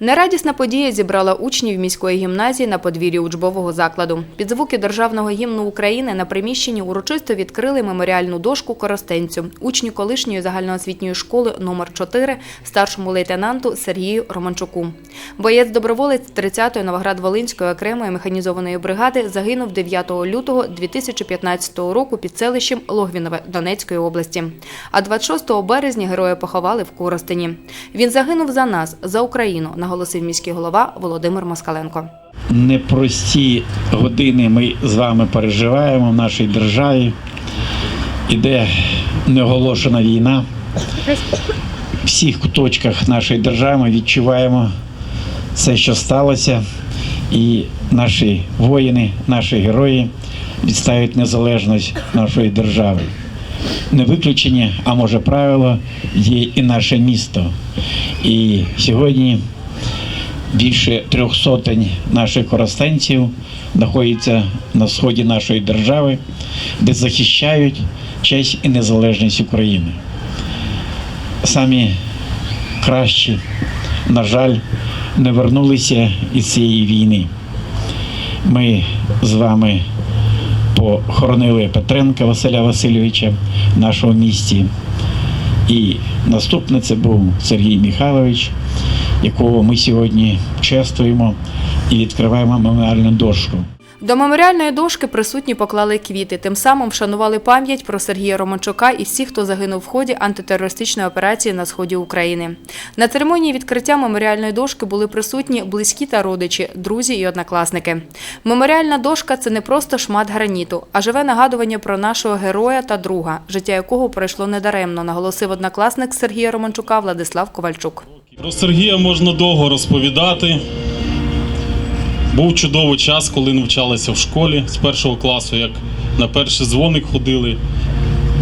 Нерадісна подія зібрала учнів міської гімназії на подвір'ї учбового закладу. Під звуки державного гімну України на приміщенні урочисто відкрили меморіальну дошку Коростенцю, учню колишньої загальноосвітньої школи номер 4 старшому лейтенанту Сергію Романчуку. Боєць доброволець 30-ї Новоград-Волинської окремої механізованої бригади загинув 9 лютого 2015 року під селищем Логвінове Донецької області. А 26 березня героя поховали в Коростені. Він загинув за нас, за Україну, наголосив міський голова Володимир Москаленко. непрості години ми з вами переживаємо в нашій державі. Іде неоголошена війна. В всіх куточках нашої держави ми відчуваємо все, що сталося, і наші воїни, наші герої відстають незалежність нашої держави. Не виключення, а може правило, є і наше місто. І сьогодні більше трьох сотень наших коростенців знаходяться на сході нашої держави, де захищають честь і незалежність України. Самі кращі, на жаль, не вернулися із цієї війни. Ми з вами похоронили Петренка Василя Васильовича в нашому місті. І наступне це був Сергій Михайлович, якого ми сьогодні чествуємо і відкриваємо меморіальну дошку. До меморіальної дошки присутні поклали квіти, тим самим вшанували пам'ять про Сергія Романчука і всіх, хто загинув в ході антитерористичної операції на сході України. На церемонії відкриття меморіальної дошки були присутні близькі та родичі, друзі і однокласники. Меморіальна дошка це не просто шмат граніту, а живе нагадування про нашого героя та друга, життя якого пройшло недаремно, наголосив однокласник Сергія Романчука Владислав Ковальчук. Про Сергія можна довго розповідати. Був чудовий час, коли навчалися в школі з першого класу, як на перший дзвоник ходили.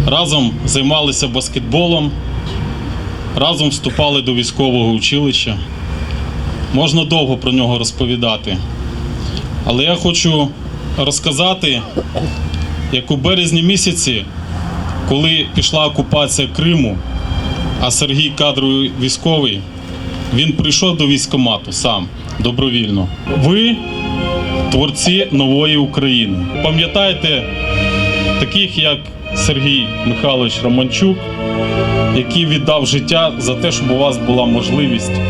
Разом займалися баскетболом, разом вступали до військового училища. Можна довго про нього розповідати. Але я хочу розказати, як у березні місяці, коли пішла окупація Криму, а Сергій кадровий військовий, він прийшов до військомату сам добровільно. Ви творці нової України. Пам'ятаєте таких, як Сергій Михайлович Романчук, який віддав життя за те, щоб у вас була можливість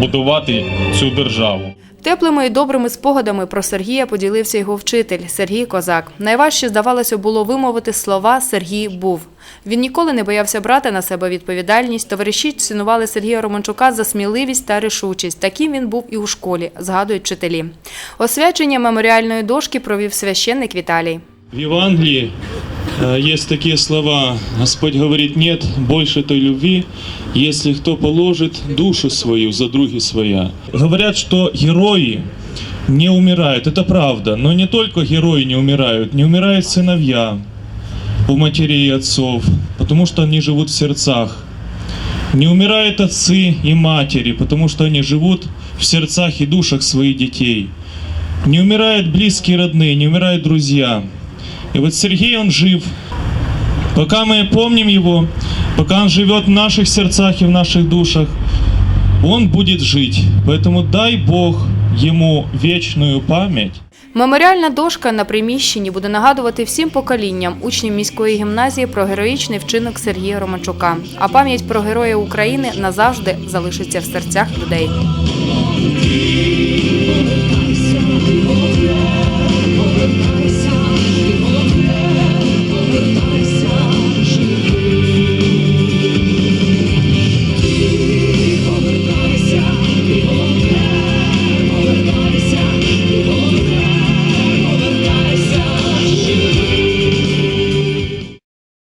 будувати цю державу. Теплими і добрими спогадами про Сергія поділився його вчитель Сергій Козак. Найважче, здавалося, було вимовити слова Сергій був. Він ніколи не боявся брати на себе відповідальність. Товариші цінували Сергія Романчука за сміливість та рішучість. Таким він був і у школі, згадують вчителі. Освячення меморіальної дошки провів священник Віталій. В Евангелии э, есть такие слова. Господь говорит, нет больше той любви, если кто положит душу свою за други своя. Говорят, что герои не умирают. Это правда. Но не только герои не умирают. Не умирают сыновья у матерей и отцов, потому что они живут в сердцах. Не умирают отцы и матери, потому что они живут в сердцах и душах своих детей. Не умирают близкие родные, не умирают друзья. И вот Сергей, он жив. Пока мы помним его, пока он живет в наших сердцах и в наших душах, он будет жить. Поэтому дай Бог ему вечную память. Меморіальна дошка на приміщенні буде нагадувати всім поколінням учнів міської гімназії про героїчний вчинок Сергія Романчука. А пам'ять про героя України назавжди залишиться в серцях людей.